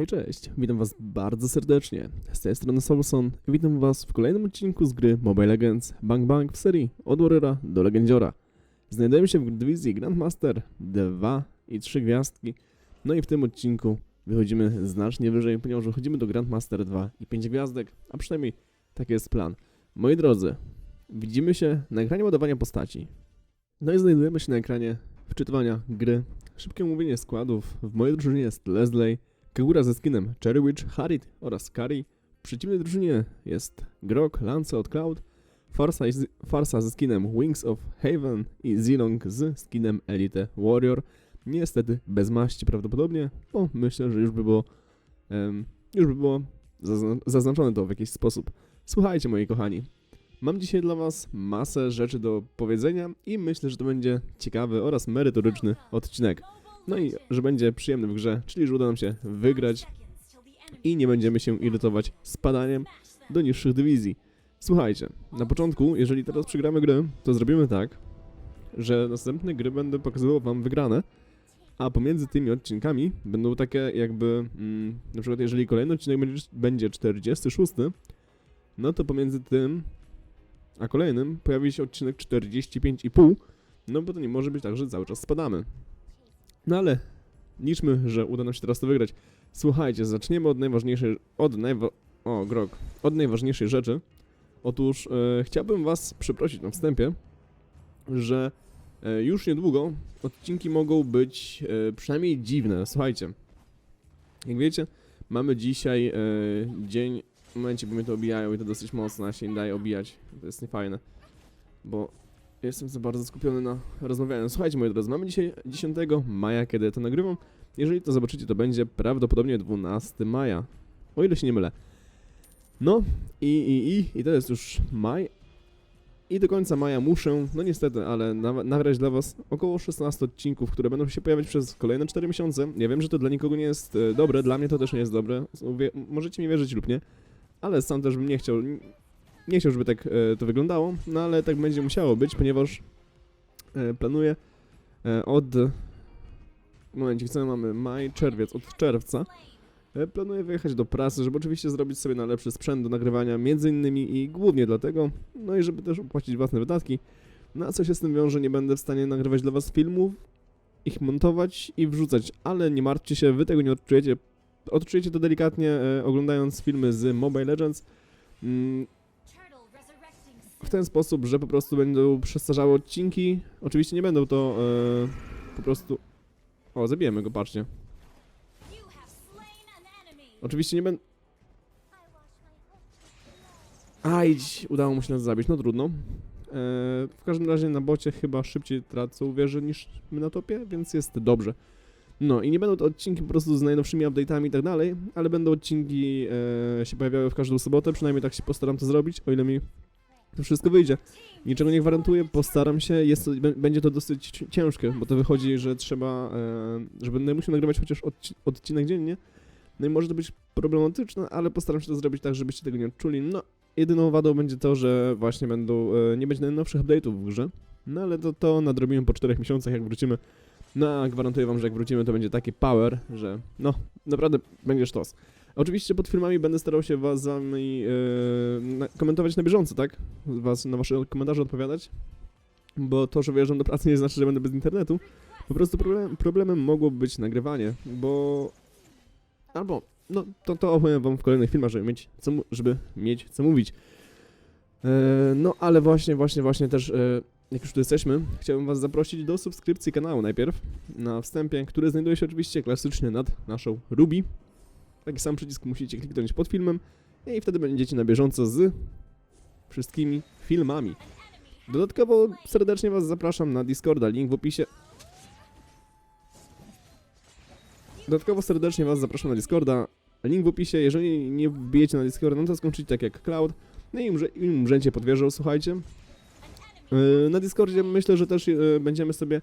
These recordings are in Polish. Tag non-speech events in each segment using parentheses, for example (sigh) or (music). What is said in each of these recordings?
Hej, cześć, witam was bardzo serdecznie. Z tej strony Solson witam was w kolejnym odcinku z gry Mobile Legends Bang Bang w serii od Warriora do Legendziora. Znajdujemy się w dywizji Grandmaster 2 i 3 gwiazdki, no i w tym odcinku wychodzimy znacznie wyżej, ponieważ wychodzimy do Grandmaster 2 i 5 gwiazdek, a przynajmniej taki jest plan. Moi drodzy, widzimy się na ekranie ładowania postaci. No i znajdujemy się na ekranie wczytywania gry. Szybkie omówienie składów. W mojej drużynie jest Leslie, Kagura ze skinem Cherry Witch, Harit oraz Kari. W przeciwnej drużynie jest Grok, Lancelot, Cloud, Farsa, z- Farsa ze skinem Wings of Haven i Zilong z skinem Elite Warrior. Niestety bez maści prawdopodobnie, bo myślę, że już by było, em, już by było zazna- zaznaczone to w jakiś sposób. Słuchajcie moi kochani, mam dzisiaj dla was masę rzeczy do powiedzenia i myślę, że to będzie ciekawy oraz merytoryczny odcinek. No i że będzie przyjemny w grze, czyli że uda nam się wygrać i nie będziemy się irytować spadaniem do niższych dywizji. Słuchajcie, na początku, jeżeli teraz przegramy grę, to zrobimy tak, że następne gry będę pokazywał wam wygrane, a pomiędzy tymi odcinkami będą takie jakby, mm, na przykład jeżeli kolejny odcinek będzie, będzie 46, no to pomiędzy tym a kolejnym pojawi się odcinek 45,5, no bo to nie może być tak, że cały czas spadamy. No ale liczmy, że uda nam się teraz to wygrać. Słuchajcie, zaczniemy od najważniejszej, od najwa... O, grog. Od najważniejszej rzeczy. Otóż e, chciałbym was przeprosić na wstępie, że e, już niedługo odcinki mogą być e, przynajmniej dziwne. Słuchajcie, jak wiecie, mamy dzisiaj e, dzień... W momencie, bo mnie to obijają i to dosyć mocno, się nie daje obijać. To jest niefajne. Bo Jestem za bardzo skupiony na rozmawianiu. Słuchajcie, moi drodzy, mamy dzisiaj 10 maja, kiedy to nagrywam. Jeżeli to zobaczycie, to będzie prawdopodobnie 12 maja. O ile się nie mylę. No i, i, i, i to jest już maj. I do końca maja muszę, no niestety, ale na, nagrać dla was około 16 odcinków, które będą się pojawiać przez kolejne 4 miesiące. Ja wiem, że to dla nikogo nie jest e, dobre, dla mnie to też nie jest dobre. Możecie mi wierzyć lub nie, ale sam też bym nie chciał, nie chciał, żeby tak e, to wyglądało, no ale tak będzie musiało być, ponieważ e, planuję e, od... Momencie, co mamy? Maj, czerwiec, od czerwca. Planuję wyjechać do prasy, żeby oczywiście zrobić sobie najlepszy sprzęt do nagrywania, między innymi i głównie dlatego, no i żeby też opłacić własne wydatki. No a co się z tym wiąże, nie będę w stanie nagrywać dla was filmów, ich montować i wrzucać, ale nie martwcie się, wy tego nie odczujecie. Odczujecie to delikatnie e, oglądając filmy z Mobile Legends. Mm, w ten sposób, że po prostu będą przestarzałe odcinki. Oczywiście nie będą to e, po prostu. O, zabijemy go, patrzcie. Oczywiście nie będę. Ajdź, udało mu się nas zabić, no trudno. E, w każdym razie na bocie chyba szybciej tracą wieże niż my na topie, więc jest dobrze. No i nie będą to odcinki po prostu z najnowszymi update'ami i tak dalej, ale będą odcinki e, się pojawiały w każdą sobotę, przynajmniej tak się postaram to zrobić, o ile mi to wszystko wyjdzie. Niczego nie gwarantuję, postaram się, jest będzie to dosyć ci- ciężkie, bo to wychodzi, że trzeba, e, że będę musiał nagrywać chociaż odci odcinek dziennie, no i może to być problematyczne, ale postaram się to zrobić tak, żebyście tego nie odczuli. No, jedyną wadą będzie to, że właśnie będą, e, nie będzie najnowszych update'ów w grze, no ale to, to nadrobimy po 4 miesiącach, jak wrócimy. No, a gwarantuję wam, że jak wrócimy, to będzie taki power, że no, naprawdę będzie sztos. Oczywiście pod filmami będę starał się was wami na, komentować na bieżąco, tak? Was na wasze komentarze odpowiadać. Bo to, że wyjeżdżam do pracy nie znaczy, że będę bez internetu. Po prostu problem, problemem mogłoby być nagrywanie, bo... Albo, no to, to opowiem wam w kolejnych filmach, żeby mieć co, żeby mieć co mówić. E, no ale właśnie, właśnie, właśnie też, e, jak już tu jesteśmy, chciałbym was zaprosić do subskrypcji kanału najpierw, na wstępie, który znajduje się oczywiście klasycznie nad naszą Ruby. Taki sam przycisk musicie kliknąć pod filmem i wtedy będziecie na bieżąco z wszystkimi filmami. Dodatkowo serdecznie Was zapraszam na Discorda, link w opisie. Dodatkowo serdecznie Was zapraszam na Discorda, link w opisie. Jeżeli nie wbijecie na Discorda, no to skończycie tak jak Cloud. No i umrze, i umrzecie pod wieżą, słuchajcie. Yy, Na Discordzie myślę, że też yy, będziemy sobie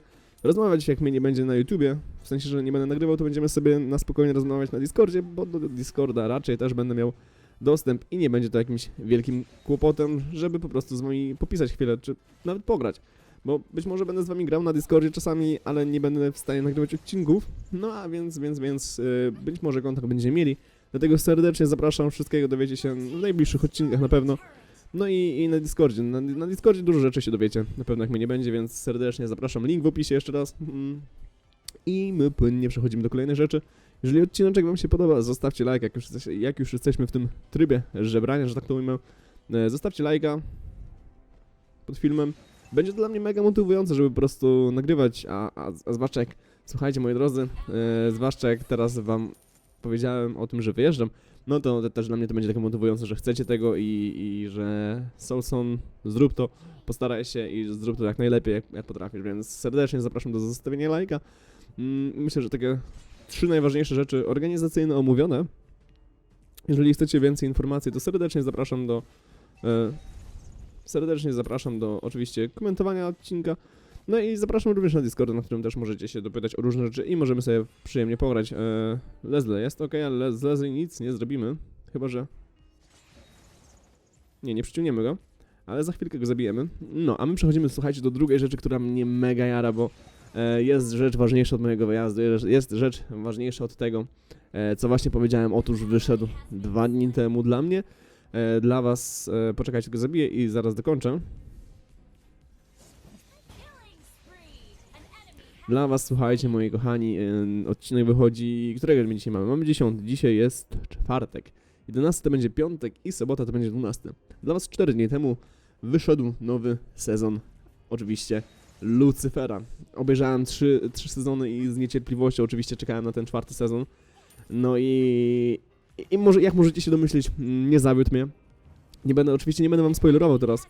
rozmawiać, jak mnie nie będzie na YouTubie. W sensie, że nie będę nagrywał, to będziemy sobie na spokojnie rozmawiać na Discordzie, bo do Discorda raczej też będę miał dostęp i nie będzie to jakimś wielkim kłopotem, żeby po prostu z wami popisać chwilę, czy nawet pograć. bo być może będę z wami grał na Discordzie czasami, ale nie będę w stanie nagrywać odcinków, no a więc, więc, więc yy, być może kontakt będziemy mieli, dlatego serdecznie zapraszam, wszystkiego dowiecie się w najbliższych odcinkach na pewno, no i, i na Discordzie, na, na Discordzie dużo rzeczy się dowiecie, na pewno jak mnie nie będzie, więc serdecznie zapraszam, link w opisie jeszcze raz mm. i my płynnie przechodzimy do kolejnej rzeczy. Jeżeli odcinek wam się podoba, zostawcie like, jak już, jak już jesteśmy w tym trybie żebrania, że tak to ujmę, E, Zostawcie lajka pod filmem. Będzie to dla mnie mega motywujące, żeby po prostu nagrywać, a, a, a zwłaszcza jak, słuchajcie moi drodzy, e, zwłaszcza jak teraz wam powiedziałem o tym, że wyjeżdżam, no to, też dla mnie to będzie takie motywujące, że chcecie tego i, i że Soulson zrób to, postaraj się i zrób to jak najlepiej, jak, jak potrafisz, więc serdecznie zapraszam do zostawienia lajka. Mm, Myślę, że takie trzy najważniejsze rzeczy organizacyjne omówione. Jeżeli chcecie więcej informacji, to serdecznie zapraszam do E, Serdecznie zapraszam do oczywiście komentowania odcinka. No i zapraszam również na Discorda, na którym też możecie się dopytać o różne rzeczy i możemy sobie przyjemnie pograć. E, Leslie jest ok, ale le- z Leslie nic nie zrobimy. Chyba, że. Nie, nie przyciągniemy go, ale za chwilkę go zabijemy. No, a my przechodzimy, słuchajcie, do drugiej rzeczy, która mnie mega jara, bo e, jest rzecz ważniejsza od mojego wyjazdu, jest rzecz ważniejsza od tego, e, co właśnie powiedziałem. Otóż wyszedł dwa dni temu dla mnie. E, dla was, e, poczekajcie, go zabiję i zaraz dokończę. Dla was, słuchajcie, moi kochani, e, odcinek wychodzi, którego my dzisiaj mamy? Mamy 10, dzisiaj jest czwartek. 11 to będzie piątek i sobota to będzie 12. Dla was 4 dni temu wyszedł nowy sezon, oczywiście, Lucyfera. Obejrzałem 3, trzy sezony i z niecierpliwością oczywiście czekałem na ten czwarty sezon. No i, i może, jak możecie się domyślić, mm, nie zawiódł mnie. Nie będę, oczywiście nie będę wam spoilerował teraz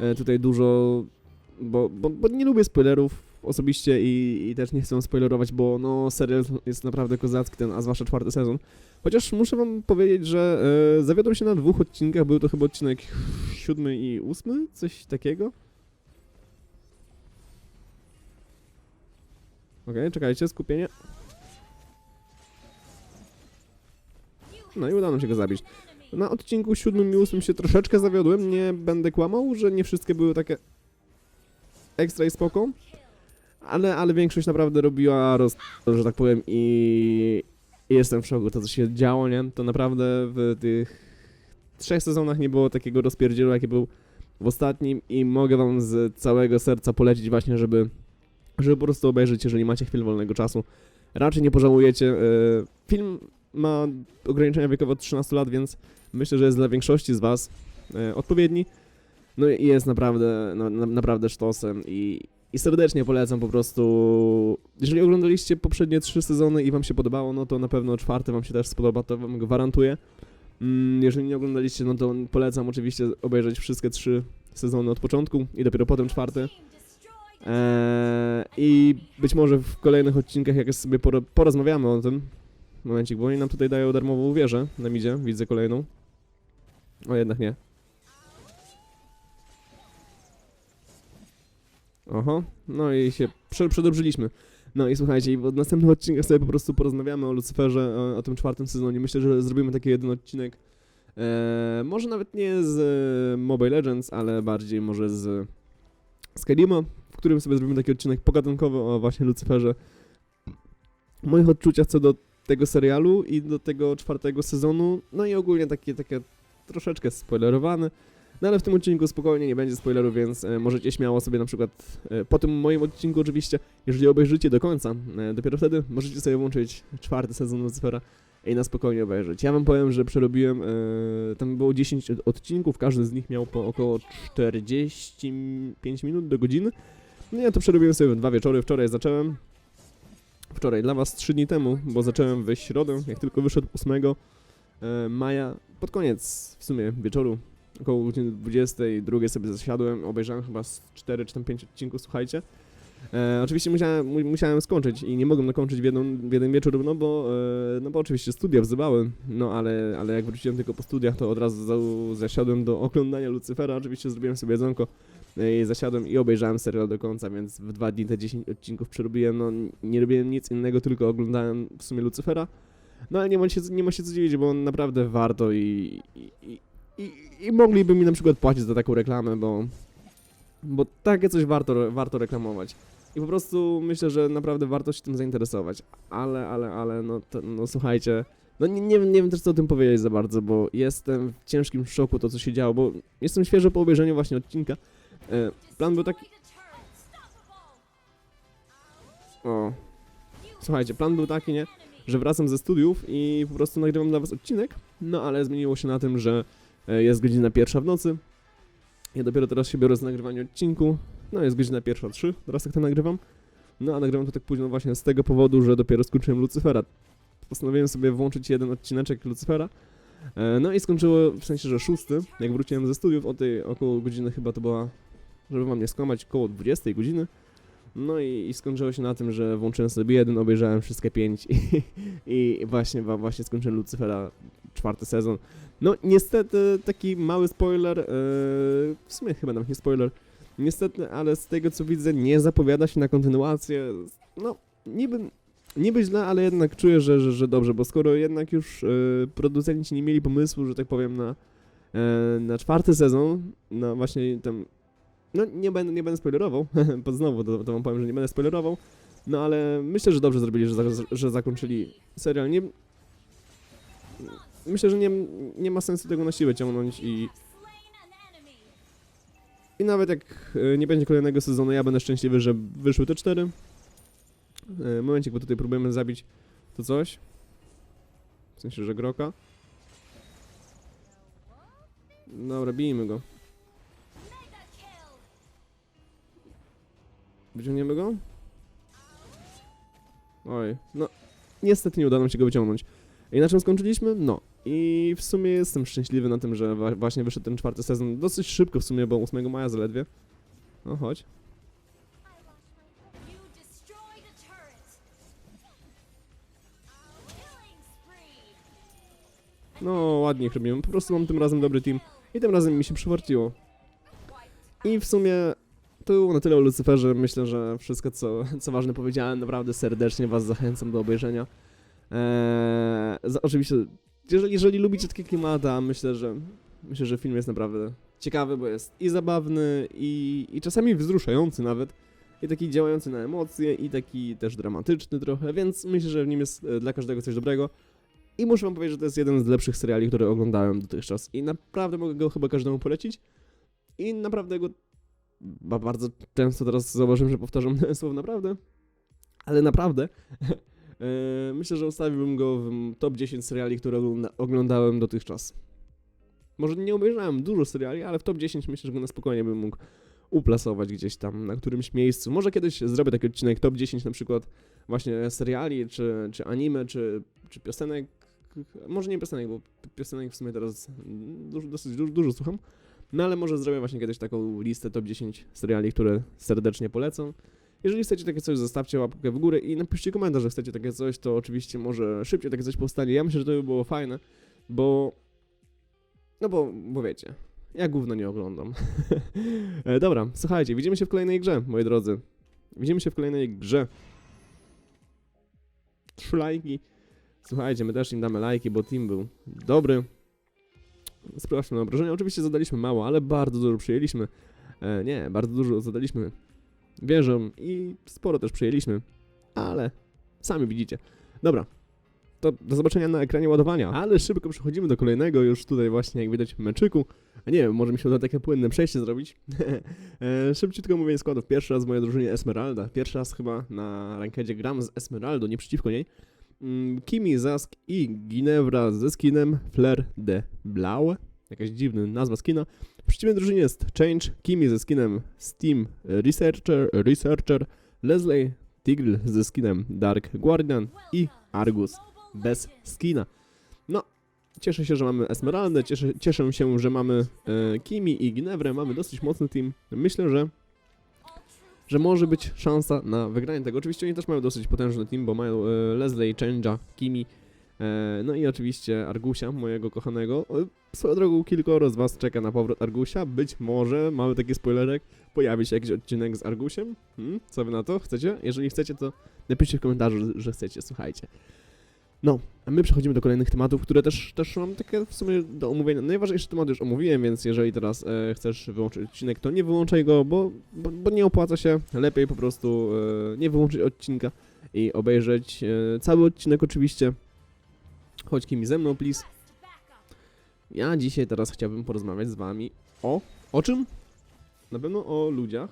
e, tutaj dużo, bo, bo, bo nie lubię spoilerów osobiście i, i też nie chcę spoilerować, bo no serial jest naprawdę kozacki ten, a zwłaszcza czwarty sezon. Chociaż muszę wam powiedzieć, że e, zawiodłem się na dwóch odcinkach, był to chyba odcinek siódmy i ósmy, coś takiego. Okej, czekajcie, skupienie. No i udało nam się go zabić. Na odcinku siódmym i ósmym się troszeczkę zawiodłem, nie będę kłamał, że nie wszystkie były takie ekstra i spoko, ale, ale większość naprawdę robiła roz... że tak powiem i... jestem w szoku, to co się działo, nie? To naprawdę w tych trzech sezonach nie było takiego rozpierdzielu, jaki był w ostatnim i mogę wam z całego serca polecić właśnie, żeby żeby po prostu obejrzeć, jeżeli macie chwilę wolnego czasu. Raczej nie pożałujecie. e, Film ma ograniczenia wiekowe od 13 lat, więc myślę, że jest dla większości z Was e, odpowiedni. No i jest naprawdę, na, na, naprawdę sztosem i, i serdecznie polecam po prostu. Jeżeli oglądaliście poprzednie trzy sezony i Wam się podobało, no to na pewno czwarty Wam się też spodoba, to Wam gwarantuję. Mm, Jeżeli nie oglądaliście, no to polecam oczywiście obejrzeć wszystkie trzy sezony od początku i dopiero potem czwarty. Eee, I być może w kolejnych odcinkach, jak sobie poro- porozmawiamy o tym, momencik, bo oni nam tutaj dają darmową wieżę na midzie, widzę kolejną. O, jednak nie. Oho, no i się prze- przedobrzyliśmy. No i słuchajcie, w następnych odcinkach sobie po prostu porozmawiamy o Lucyferze, o, o tym czwartym sezonie. Myślę, że zrobimy taki jeden odcinek, eee, może nawet nie z e, Mobile Legends, ale bardziej może z Skyrima, w którym sobie zrobimy taki odcinek pogadankowy o właśnie Lucyferze. Moich odczuciach co do tego serialu i do tego czwartego sezonu, no i ogólnie takie, takie troszeczkę spoilerowane. No ale w tym odcinku spokojnie nie będzie spoilerów, więc e, możecie śmiało sobie na przykład e, po tym moim odcinku oczywiście, jeżeli obejrzycie do końca, e, dopiero wtedy możecie sobie włączyć czwarty sezon Lucifera i na spokojnie obejrzeć. Ja wam powiem, że przerobiłem, tam było 10 od- odcinków, każdy z nich miał po około 45 minut do godziny. No ja to przerobiłem sobie w dwa wieczory, wczoraj zacząłem, wczoraj dla was 3 dni temu, bo zacząłem we środę, jak tylko wyszedł 8 e, maja, pod koniec w sumie wieczoru, około godziny 22 sobie zasiadłem, obejrzałem chyba z 4 czy tam 5 odcinków, słuchajcie. E, oczywiście musiałem, mu, musiałem skończyć i nie mogłem dokończyć w, jedną, w jeden wieczór, no bo, e, no bo oczywiście studia wzywały, no ale, ale jak wróciłem tylko po studiach, to od razu za, zasiadłem do oglądania Lucyfera, oczywiście zrobiłem sobie jedzonko e, i zasiadłem i obejrzałem serial do końca, więc w dwa dni te 10 odcinków przerobiłem, no nie robiłem nic innego, tylko oglądałem w sumie Lucyfera, no ale nie ma się, nie ma się co dziwić, bo naprawdę warto i, i, i, i, mogliby mi na przykład płacić za taką reklamę, bo Bo takie coś warto, warto reklamować. I po prostu myślę, że naprawdę warto się tym zainteresować. Ale, ale, ale, no, to, no słuchajcie. No nie, nie, nie wiem też co o tym powiedzieć za bardzo, bo jestem w ciężkim szoku to co się działo, bo jestem świeżo po obejrzeniu właśnie odcinka. E, plan był taki... O. Słuchajcie, plan był taki, nie? Że wracam ze studiów i po prostu nagrywam dla was odcinek, no ale zmieniło się na tym, że jest godzina pierwsza w nocy. Ja dopiero teraz się biorę za nagrywanie odcinku. No jest godzina pierwsza trzy, teraz jak to nagrywam. No a nagrywam to tak późno właśnie z tego powodu, że dopiero skończyłem Lucyfera. Postanowiłem sobie włączyć jeden odcineczek Lucyfera. E, No i skończyło, w sensie, że szósty, jak wróciłem ze studiów, o tej około godziny chyba to była, żeby wam nie skłamać, około 20 godziny. No i, i skończyło się na tym, że włączyłem sobie jeden, obejrzałem wszystkie pięć i, (laughs) i właśnie, właśnie skończyłem Lucyfera czwarty sezon. No niestety taki mały spoiler, yy, w sumie chyba nawet nie spoiler, niestety, ale z tego co widzę nie zapowiada się na kontynuację. No niby, niby źle, ale jednak czuję, że, że, że dobrze, bo skoro jednak już yy, producenci nie mieli pomysłu, że tak powiem, na, yy, na czwarty sezon, na właśnie ten no nie będę, nie będę spoilerował, (laughs) bo znowu to, to wam powiem, że nie będę spoilerował, no ale myślę, że dobrze zrobili, że, za, że zakończyli serial. Nie, myślę, że nie, nie ma sensu tego na siłę ciągnąć i, i nawet jak e, nie będzie kolejnego sezonu, ja będę szczęśliwy, że wyszły te cztery. E, Momencik, bo tutaj próbujemy zabić to coś. W sensie, że Groka. Dobra, bijmy go. Wyciągniemy go? Oj, no niestety nie uda nam się go wyciągnąć. I na czym skończyliśmy? No. I w sumie jestem szczęśliwy na tym, że właśnie wyszedł ten czwarty sezon. Dosyć szybko w sumie, bo 8 maja zaledwie. No chodź. No ładnie ich robimy. Po prostu mam tym razem dobry team. I tym razem mi się przywarciło. I w sumie to było na tyle o Lucyferze. Myślę, że wszystko co, co ważne powiedziałem. Naprawdę serdecznie was zachęcam do obejrzenia. Eee, oczywiście, jeżeli, jeżeli lubicie takie klimaty, myślę, że myślę, że film jest naprawdę ciekawy, bo jest i zabawny, i, i czasami wzruszający nawet. I taki działający na emocje, i taki też dramatyczny trochę, więc myślę, że w nim jest e, dla każdego coś dobrego. I muszę wam powiedzieć, że to jest jeden z lepszych seriali, które oglądałem dotychczas. I naprawdę mogę go chyba każdemu polecić. I naprawdę go ba- bardzo często teraz zauważyłem, że powtarzam (laughs) słowo naprawdę. Ale naprawdę. (laughs) e, Myślę, że ustawiłbym go w top 10 seriali, które ogląda- oglądałem dotychczas. Może nie obejrzałem dużo seriali, ale w top 10 myślę, że go na spokojnie bym mógł uplasować gdzieś tam na którymś miejscu. Może kiedyś zrobię taki odcinek top 10 na przykład właśnie seriali, czy, czy anime, czy, czy piosenek. Może nie piosenek, bo piosenek w sumie teraz dużo, dosyć dużo, dużo słucham. No ale może zrobię właśnie kiedyś taką listę top 10 seriali, które serdecznie polecam. Jeżeli chcecie takie coś, zostawcie łapkę w górę i napiszcie komentarz, że chcecie takie coś, to oczywiście może szybciej takie coś powstanie. Ja myślę, że to by było fajne, bo... No bo, bo wiecie, ja gówno nie oglądam. (laughs) E, Dobra, słuchajcie, widzimy się w kolejnej grze, moi drodzy. Widzimy się w kolejnej grze. Trzy lajki. Słuchajcie, my też im damy lajki, bo team był dobry. Sprawdźmy na obrażenia. Oczywiście zadaliśmy mało, ale bardzo dużo przyjęliśmy. E, nie, bardzo dużo zadaliśmy wieżom i sporo też przyjęliśmy. Ale sami widzicie. Dobra. To do zobaczenia na ekranie ładowania. Ale szybko przechodzimy do kolejnego już tutaj właśnie, jak widać, meczyku. A nie wiem, może mi się uda takie płynne przejście zrobić. (laughs) e, szybciutko mówię składów. Pierwszy raz w mojej drużynie Esmeralda. Pierwszy raz chyba na rankedzie gram z Esmeraldą, nie przeciwko niej. Mm, Kimi, Zask i Ginevra ze skinem Flair de Blau. Jakaś dziwna nazwa skina. W przeciwnej drużynie jest Change, Kimi ze skinem Steam Researcher, Researcher Leslie Tigl ze skinem Dark Guardian i Argus bez skina. No, cieszę się, że mamy Esmeraldę, cieszę, cieszę się, że mamy e, Kimi i Ginevrę, mamy dosyć mocny team. Myślę, że że może być szansa na wygranie tego. Oczywiście oni też mają dosyć potężny team, bo mają e, Leslie, Change'a, Kimi, no i oczywiście Argusia, mojego kochanego. E, swoją drogą kilkoro z was czeka na powrót Argusia. Być może, mamy taki spoilerek, pojawi się jakiś odcinek z Argusiem. Hmm? Co wy na to? Chcecie? Jeżeli chcecie, to napiszcie w komentarzu, że chcecie, słuchajcie. No, a my przechodzimy do kolejnych tematów, które też, też mam takie w sumie do omówienia. Najważniejszy temat już omówiłem, więc jeżeli teraz e, chcesz wyłączyć odcinek, to nie wyłączaj go, bo, bo, bo nie opłaca się. Lepiej po prostu e, nie wyłączyć odcinka i obejrzeć e, cały odcinek oczywiście. Chodź kimi ze mną, please. Ja dzisiaj teraz chciałbym porozmawiać z wami o... O czym? Na pewno o ludziach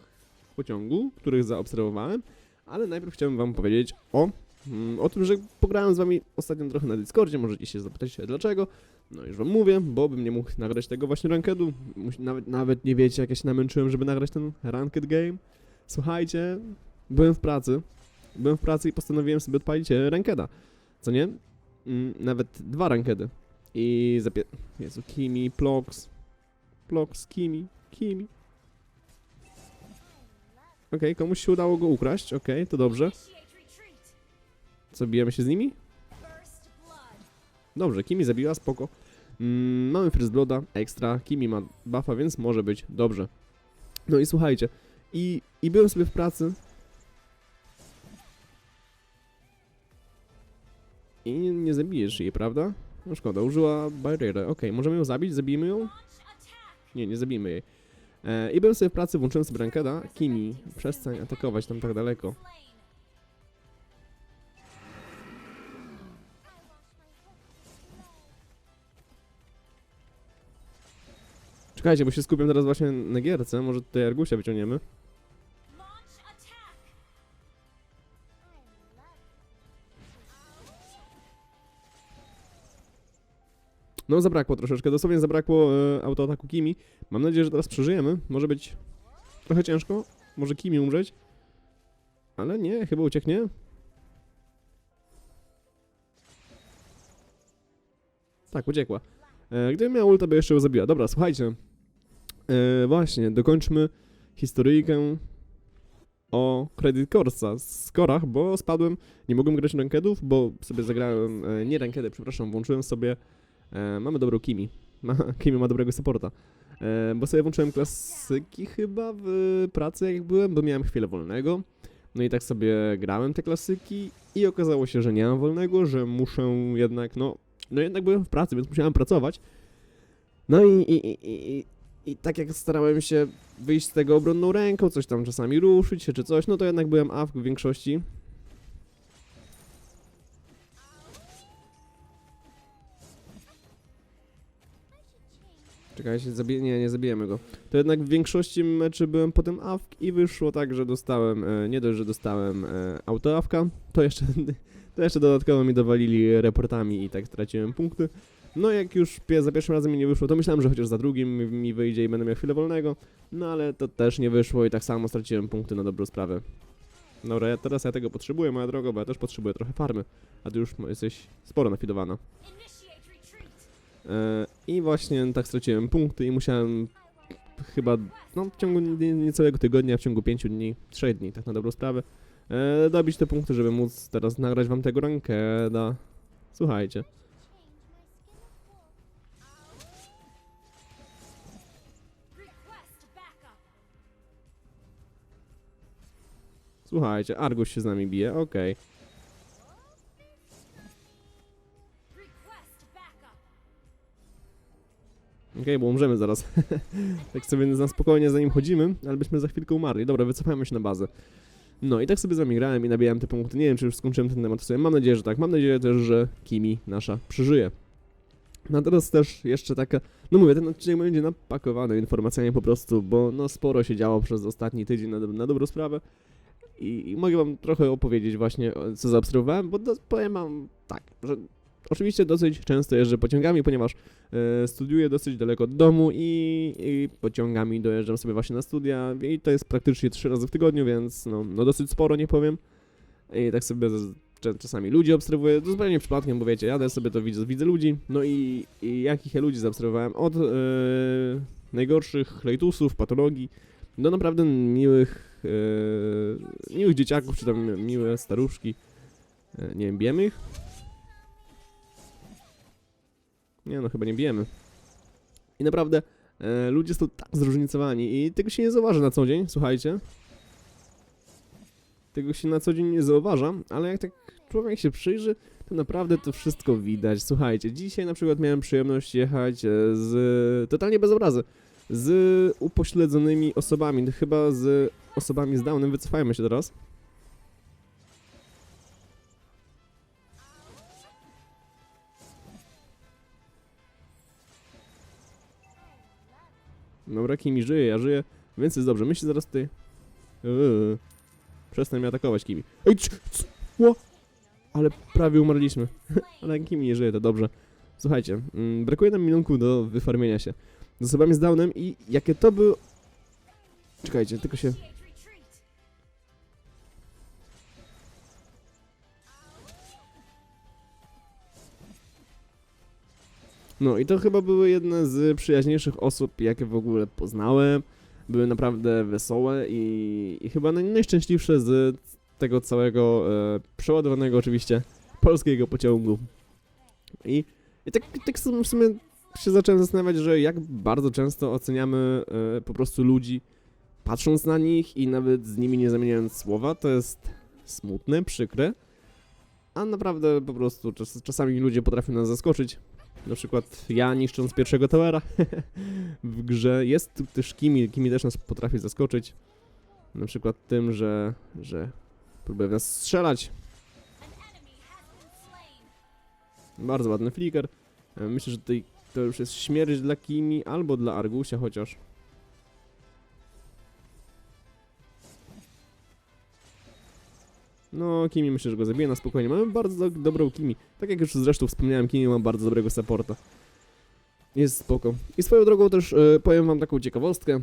w pociągu, których zaobserwowałem, ale najpierw chciałbym wam powiedzieć o... mm, O tym, że pograłem z wami ostatnio trochę na Discordzie, możecie się zapytać dlaczego. No już wam mówię, bo bym nie mógł nagrać tego właśnie rankedu. Nawet, nawet nie wiecie, jak ja się namęczyłem, żeby nagrać ten ranked game. Słuchajcie, byłem w pracy. Byłem w pracy i postanowiłem sobie odpalić e, rankeda. Co nie? Mm, Nawet dwa rankedy. I zapie... Jezu, Kimi, Plox. Plox, Kimi, Kimi. Okej, komuś się udało go ukraść, okej, to dobrze. Co, bijemy się z nimi? Dobrze, Kimi zabiła, spoko. Mm, mamy First Blooda, ekstra, Kimi ma buffa, więc może być dobrze. No i słuchajcie, i, i byłem sobie w pracy. I nie, zabijesz jej, prawda? No szkoda, użyła barrierę. Okej, możemy ją zabić, zabijmy ją? Nie, nie zabijmy jej. E, I byłem sobie w pracy, włączyłem sobie rankeda. Kimi, przestań atakować tam tak daleko. Czekajcie, bo się skupiam teraz właśnie na gierce. Może tutaj Argusia wyciągniemy. No zabrakło troszeczkę, dosłownie zabrakło e, autoataku Kimi. Mam nadzieję, że teraz przeżyjemy. Może być trochę ciężko. Może Kimi umrzeć. Ale nie, chyba ucieknie. Tak, uciekła. E, gdybym miał ulta, by jeszcze ją zabiła. Dobra, słuchajcie. E, właśnie, dokończmy historyjkę o Credit Corsa z skorach, bo spadłem, nie mogłem grać rankedów, bo sobie zagrałem, e, nie rankedy, przepraszam, włączyłem sobie E, mamy dobrą Kimi. (laughs) Kimi ma dobrego supporta. E, bo sobie włączyłem klasyki chyba w pracy jak byłem, bo miałem chwilę wolnego. No i tak sobie grałem te klasyki i okazało się, że nie mam wolnego, że muszę jednak, no, no jednak byłem w pracy, więc musiałem pracować. No i, i, i, i, i tak jak starałem się wyjść z tego obronną ręką, coś tam czasami ruszyć się czy coś, no to jednak byłem AFK w większości. Nie, nie zabijemy go. To jednak w większości meczy byłem potem awk i wyszło tak, że dostałem, e, nie dość, że dostałem e, autoawka, to jeszcze, (laughs) to jeszcze dodatkowo mi dowalili reportami i tak straciłem punkty. No jak już za pierwszym razem mi nie wyszło, to myślałem, że chociaż za drugim mi- wyjdzie i będę miał chwilę wolnego, no ale to też nie wyszło i tak samo straciłem punkty na dobrą sprawę. Dobra, ja, teraz ja tego potrzebuję, moja droga, bo ja też potrzebuję trochę farmy, a ty już jesteś sporo nafidowana. E, I właśnie tak straciłem punkty i musiałem chyba no, w ciągu nie, niecałego tygodnia, w ciągu 5 dni, 3 dni, tak na dobrą sprawę, e, dobić te punkty, żeby móc teraz nagrać wam tego rankeda. Słuchajcie. Słuchajcie, Argus się z nami bije, okej. Request Okej, bo umrzemy zaraz. (laughs) tak sobie na spokojnie za nim chodzimy, ale byśmy za chwilkę umarli. Dobra, wycofajmy się na bazę. No i tak sobie z wami grałem i nabijałem te punkty. Nie wiem, czy już skończyłem ten temat w sobie. Mam nadzieję, że tak. Mam nadzieję też, że Kimi nasza przeżyje. No teraz też jeszcze taka... No mówię, ten odcinek będzie napakowany informacjami po prostu, bo no sporo się działo przez ostatni tydzień na, na dobrą sprawę. I, I mogę wam trochę opowiedzieć właśnie, co zaobserwowałem, bo do, powiem wam tak, że oczywiście dosyć często jeżdżę pociągami, ponieważ studiuję dosyć daleko od domu i, i pociągami dojeżdżam sobie właśnie na studia i to jest praktycznie trzy razy w tygodniu, więc no, no dosyć sporo, nie powiem. I tak sobie czasami ludzi obserwuję, zupełnie przypadkiem, bo wiecie, jadę sobie to widzę, widzę ludzi, no i, i jakich ja ludzi zaobserwowałem, od e, najgorszych lejtusów, patologii, do naprawdę miłych, e, miłych dzieciaków, czy tam miłe staruszki, e, nie wiem, bijemy ich? Nie no, chyba nie bijemy. I naprawdę e, ludzie są tak zróżnicowani i tego się nie zauważa na co dzień, słuchajcie. Tego się na co dzień nie zauważa, ale jak tak człowiek się przyjrzy, to naprawdę to wszystko widać. Słuchajcie, dzisiaj na przykład miałem przyjemność jechać e, z totalnie bez obrazy, z upośledzonymi osobami, chyba z osobami z Downem. Wycofajmy się teraz. Dobra, Kimi żyje, ja żyję, więc jest dobrze. Myślę zaraz tutaj... Eee. Przestań mnie atakować, Kimi. Ej, c- c- ło! Ale prawie umarliśmy. (laughs) Ale Kimi nie żyje, to dobrze. Słuchajcie, mm, brakuje nam milionku do wyfarmienia się. Z osobami z Downem i jakie to był... Czekajcie, tylko się... No i to chyba były jedne z przyjaźniejszych osób, jakie w ogóle poznałem. Były naprawdę wesołe i, i chyba naj, najszczęśliwsze z tego całego e, przeładowanego oczywiście polskiego pociągu. I, i tak, tak w sumie się zacząłem zastanawiać, że jak bardzo często oceniamy e, po prostu ludzi, patrząc na nich i nawet z nimi nie zamieniając słowa, to jest smutne, przykre. A naprawdę po prostu czas, czasami ludzie potrafią nas zaskoczyć. Na przykład ja niszcząc pierwszego towera (laughs) w grze. Jest też Kimi, Kimi też nas potrafi zaskoczyć. Na przykład tym, że, że próbuje w nas strzelać. Bardzo ładny flicker. E, Myślę, że tutaj to już jest śmierć dla Kimi albo dla Argusia chociaż. No, Kimi myślę, że go zabije na spokojnie. Mamy bardzo do dobrą Kimi. Tak jak już zresztą wspomniałem, Kimi ma bardzo dobrego supporta. Jest spoko. I swoją drogą też e, powiem wam taką ciekawostkę.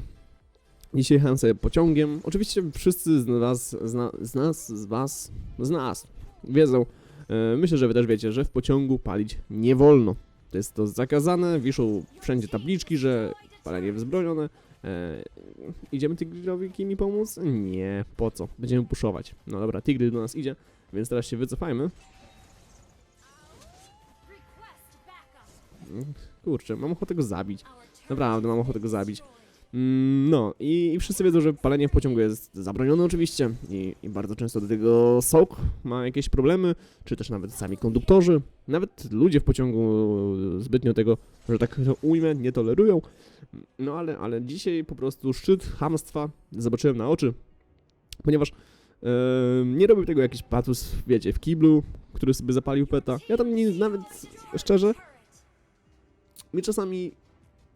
Dzisiaj jechałem sobie pociągiem. Oczywiście wszyscy z was, z, z nas, z was, z nas wiedzą, E, Myślę, że wy też wiecie, że w pociągu palić nie wolno. To jest to zakazane, wiszą wszędzie tabliczki, że palenie wzbronione. E, idziemy Tigrylowi Kimi pomóc? Nie, po co? Będziemy puszować. No dobra, Tigry do nas idzie, więc teraz się wycofajmy. Kurczę, mam ochotę go zabić. Naprawdę mam ochotę go zabić. Mm, No i, i wszyscy wiedzą, że palenie w pociągu jest zabronione oczywiście i, i bardzo często do tego SOK ma jakieś problemy, czy też nawet sami konduktorzy, nawet ludzie w pociągu zbytnio tego, że tak ujmę, nie tolerują. No ale, ale dzisiaj po prostu szczyt hamstwa zobaczyłem na oczy, ponieważ e, nie robił tego jakiś patus, wiecie, w kiblu, który sobie zapalił peta. Ja tam nie, nawet szczerze, mi czasami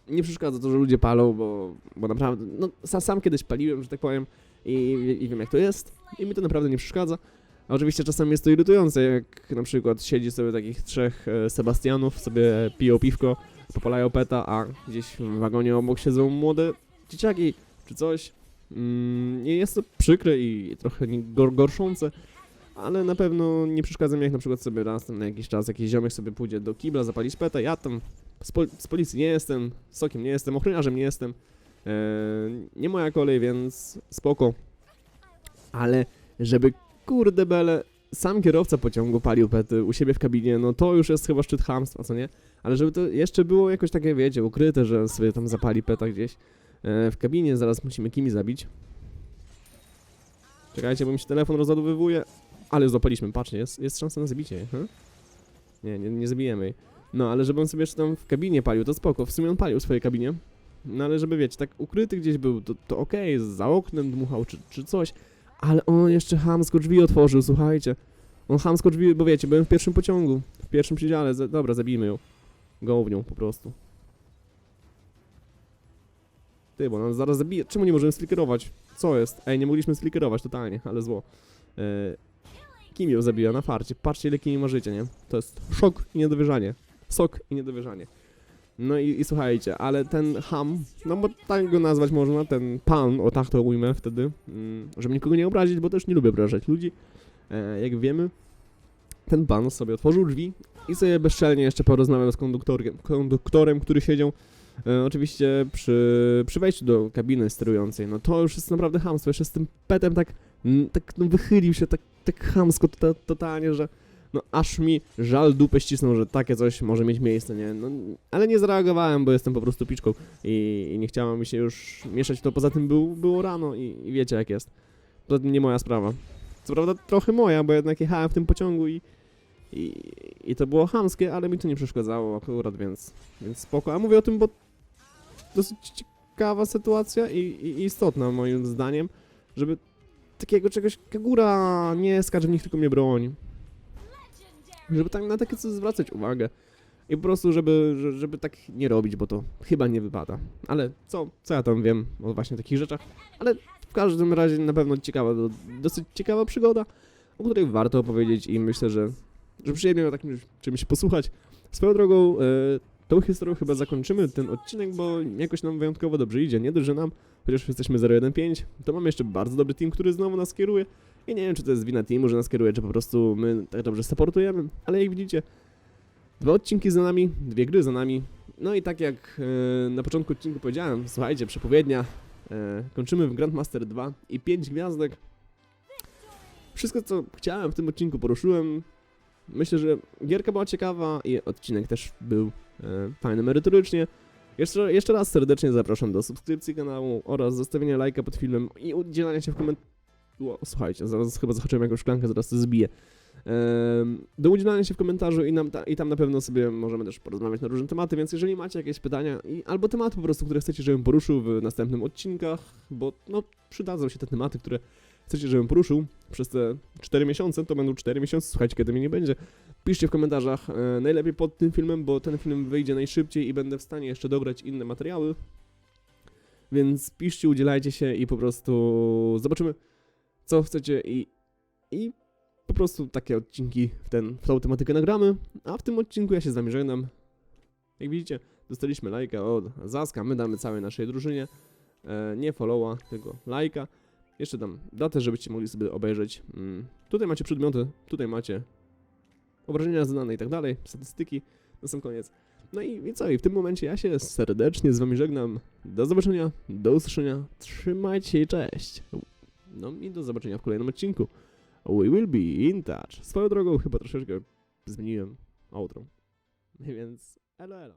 nie przeszkadza to, że ludzie palą, bo, bo naprawdę, no sam, sam kiedyś paliłem, że tak powiem, i, i wiem jak to jest, i mi to naprawdę nie przeszkadza. A oczywiście czasami jest to irytujące, jak na przykład siedzi sobie takich trzech e, Sebastianów, sobie piją piwko, popalają peta, a gdzieś w wagonie obok siedzą młode dzieciaki, czy coś. Mm, jest to przykre i trochę gorszące, ale na pewno nie przeszkadza mi, jak na przykład sobie raz na jakiś czas jakiś ziomek sobie pójdzie do kibla zapalić peta, ja tam z, pol z policji nie jestem, sokiem nie jestem, ochroniarzem nie jestem. Eee, nie moja kolej, więc spoko. Ale żeby kurde bele, sam kierowca pociągu palił pety u siebie w kabinie, no to już jest chyba szczyt chamstwa, co nie? Ale żeby to jeszcze było jakoś takie, wiecie, ukryte, że sobie tam zapali peta gdzieś eee, w kabinie, zaraz musimy kimi zabić. Czekajcie, bo mi się telefon rozładowywuje. Ale złapaliśmy, patrzcie, jest, jest szansa na zabicie jej. Hmm? Nie, nie, nie zabijemy jej. No, ale żeby on sobie jeszcze tam w kabinie palił, to spoko. W sumie on palił w swojej kabinie. No ale żeby, wiecie, tak ukryty gdzieś był, to, to okej, za oknem dmuchał czy, czy coś. Ale on jeszcze chamsko drzwi otworzył, słuchajcie. On chamsko drzwi, bo wiecie, byłem w pierwszym pociągu. W pierwszym przedziale. Za, dobra, zabijmy ją. Gołownią po prostu. Ty, bo nas zaraz zabije. Czemu nie możemy sflikerować? Co jest? Ej, nie mogliśmy sflikerować totalnie, ale zło. E, Kim ją zabija na farcie? Patrzcie, ile Kimi ma życia, nie? To jest szok i niedowierzanie. Sok i niedowierzanie. No i, i słuchajcie, ale ten ham, no bo tak go nazwać można, ten pan, o tak to ujmę wtedy, mm, żeby nikogo nie obrazić, bo też nie lubię obrażać ludzi, e, jak wiemy, ten pan sobie otworzył drzwi i sobie bezczelnie jeszcze porozmawiał z konduktorem, konduktorem który siedział e, oczywiście przy, przy wejściu do kabiny sterującej. No to już jest naprawdę hamstwo, jeszcze z tym petem tak, tak no, wychylił się tak, tak chamsko to, totalnie, że no aż mi żal dupę ścisnął, że takie coś może mieć miejsce, nie? No, ale nie zareagowałem, bo jestem po prostu piczką i, i nie chciałem mi się już mieszać to. Poza tym był, było rano i, i wiecie jak jest. To nie moja sprawa. Co prawda trochę moja, bo jednak jechałem w tym pociągu i, I, I to było chamskie, ale mi to nie przeszkadzało akurat, więc, więc spoko. A mówię o tym, bo dosyć ciekawa sytuacja i, i istotna moim zdaniem, żeby takiego czegoś Kagura nie skacz w nich, tylko mnie broń. Żeby tak na takie coś zwracać uwagę. I po prostu, żeby, że- żeby tak nie robić, bo to chyba nie wypada. Ale co, co ja tam wiem o właśnie takich rzeczach. Ale w każdym razie na pewno ciekawa, do- dosyć ciekawa przygoda, o której warto opowiedzieć i myślę, że, że przyjemnie o takim czymś posłuchać. Swoją drogą, e, tą historią chyba zakończymy ten odcinek, bo jakoś nam wyjątkowo dobrze idzie. Nie dość, że nam, chociaż jesteśmy 015, to mamy jeszcze bardzo dobry team, który znowu nas kieruje. I nie wiem, czy to jest wina teamu, że nas kieruje, czy po prostu my tak dobrze supportujemy, ale jak widzicie, dwa odcinki za nami, dwie gry za nami. No i tak jak e, na początku odcinku powiedziałem, słuchajcie, przepowiednia, e, kończymy w Grandmaster 2 i 5 gwiazdek. Wszystko, co chciałem w tym odcinku poruszyłem. Myślę, że gierka była ciekawa i odcinek też był e, fajny merytorycznie. Jeszcze, jeszcze raz serdecznie zapraszam do subskrypcji kanału oraz zostawienia lajka pod filmem i udzielania się w komentarzu. Słuchajcie, zaraz chyba zahaczyłem jakąś szklankę, zaraz to zbiję. Do udzielania się w komentarzu i, nam ta, i tam na pewno sobie możemy też porozmawiać na różne tematy, więc jeżeli macie jakieś pytania i, albo tematy po prostu, które chcecie, żebym poruszył w następnym odcinkach, bo no przydadzą się te tematy, które chcecie, żebym poruszył przez te 4 miesiące, to będą 4 miesiące, słuchajcie, kiedy mnie nie będzie. Piszcie w komentarzach, e, najlepiej pod tym filmem, bo ten film wyjdzie najszybciej i będę w stanie jeszcze dograć inne materiały. Więc piszcie, udzielajcie się i po prostu zobaczymy, co chcecie i, i po prostu takie odcinki w, ten, w tą tematykę nagramy. A w tym odcinku ja się z wami żegnam. Jak widzicie, dostaliśmy lajka od Zaska, my damy całej naszej drużynie. E, nie followa, tylko lajka. Jeszcze dam datę, żebyście mogli sobie obejrzeć. Mm, tutaj macie przedmioty, tutaj macie obrażenia zadane i tak dalej, statystyki na sam koniec. No i, i co, i w tym momencie ja się serdecznie z wami żegnam. Do zobaczenia, do usłyszenia, trzymajcie i cześć. No i do zobaczenia w kolejnym odcinku. We will be in touch. Swoją drogą chyba troszeczkę zmieniłem outro. (laughs) Więc elo elo.